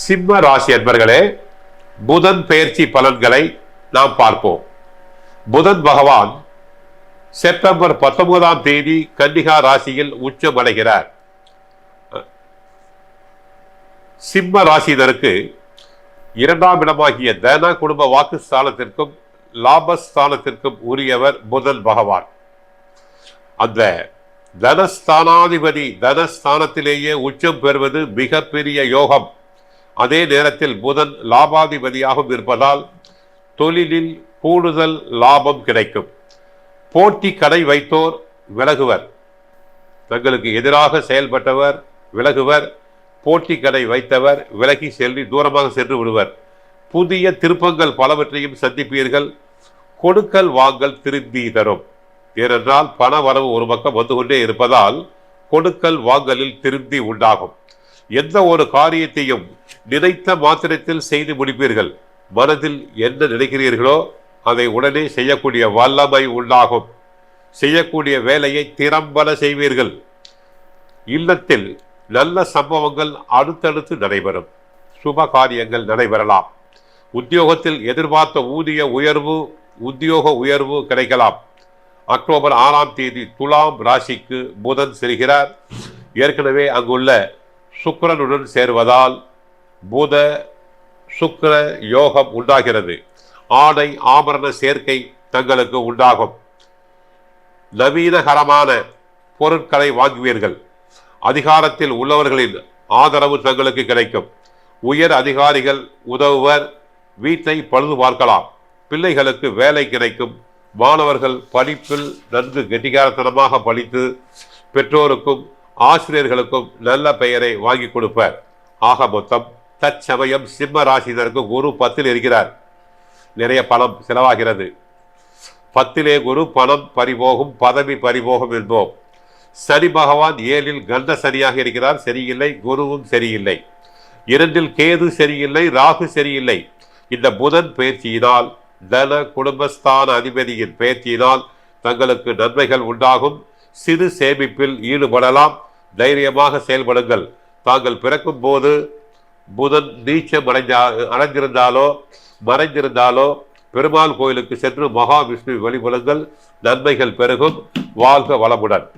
சிம்ம ராசி அன்பர்களே புதன் பெயர்ச்சி பலன்களை நாம் பார்ப்போம். புதன் பகவான் செப்டம்பர் பத்தொன்பதாம் தேதி கன்னிகா ராசியில் உச்சமடைகிறார் சிம்ம ராசியினருக்கு இரண்டாம் இடமாகிய தன குடும்ப வாக்குஸ்தானத்திற்கும் லாபஸ்தானத்திற்கும் உரியவர் புதன் பகவான். அந்த தனஸ்தானாதிபதி தனஸ்தானத்திலேயே உச்சம் பெறுவது மிகப்பெரிய யோகம். அதே நேரத்தில் புதன் லாபாதிபதியாகவும் இருப்பதால் தொழிலில் கூடுதல் லாபம் கிடைக்கும். போட்டி கடை வைத்தோர் விலகுவர். தங்களுக்கு எதிராக செயல்பட்டவர் விலகுவர். போட்டி கடை வைத்தவர் விலகி செல்வி தூரமாக சென்று விடுவர். புதிய திருப்பங்கள் பலவற்றையும் சந்திப்பீர்கள். கொடுக்கல் வாங்கல் திருந்தி தரும். ஏனென்றால் பண வரவு ஒரு பக்கம் வந்து கொண்டே இருப்பதால் கொடுக்கல் வாங்கலில் திருப்தி உண்டாகும். எந்த ஒரு காரியத்தையும் நினைத்த மாத்திரத்தில் செய்து முடிப்பீர்கள். மனதில் என்ன நினைக்கிறீர்களோ அதை உடனே செய்யக்கூடிய வல்லமை உண்டாகும். செய்யக்கூடிய வேலையை திறம்பட செய்வீர்கள். இல்லத்தில் நல்ல சம்பவங்கள் அடுத்தடுத்து நடைபெறும். சுப காரியங்கள் நடைபெறலாம். உத்தியோகத்தில் எதிர்பார்த்த ஊதிய உயர்வு உத்தியோக உயர்வு கிடைக்கலாம். அக்டோபர் ஆறாம் தேதி துலாம் ராசிக்கு புதன் செல்கிறார். ஏற்கனவே அங்குள்ள சுக்கரனுடன் சேர்வதால் புத சுக்கர யோகம் உண்டாகிறது. ஆடை ஆபரண சேர்க்கை தங்களுக்கு உண்டாகும். நவீனகரமான பொருட்களை வாங்குவீர்கள். அதிகாரத்தில் உள்ளவர்களின் ஆதரவு தங்களுக்கு கிடைக்கும். உயர் அதிகாரிகள் உதவுவர் வீட்டை பழுது பார்க்கலாம். பிள்ளைகளுக்கு வேலை கிடைக்கும். மாணவர்கள் படிப்பில் நன்கு கெட்டிகாரத்தனமாக படித்து பெற்றோருக்கும் ஆசிரியர்களுக்கும் நல்ல பெயரை வாங்கி கொடுப்பர். ஆக மொத்தம் தற்சமயம் சிம்ம ராசினருக்கு குரு பத்தில் இருக்கிறார். நிறைய பணம் செலவாகிறது. பத்திலே குரு பணம் பறிபோகும் பதவி பறிபோகும் என்போம். சனி பகவான் ஏழில் கந்த சனியாக இருக்கிறார். சரியில்லை குருவும் சரியில்லை. இரண்டில் கேது சரியில்லை ராகு சரியில்லை. இந்த புதன் பயிற்சியினால் தன குடும்பஸ்தான அதிபதியின் பயிற்சியினால் தங்களுக்கு நன்மைகள் உண்டாகும். சிறு சேமிப்பில் ஈடுபடலாம். தைரியமாக செயல்படுங்கள். தாங்கள் பிறக்கும் போது புதன் நீச்சம் அடைஞ்சா அடைஞ்சிருந்தாலோ மறைந்திருந்தாலோ பெருமாள் கோயிலுக்கு சென்று மகாவிஷ்ணு வழிபடுங்கள். நன்மைகள் பெருகும். வாழ்க வளமுடன்.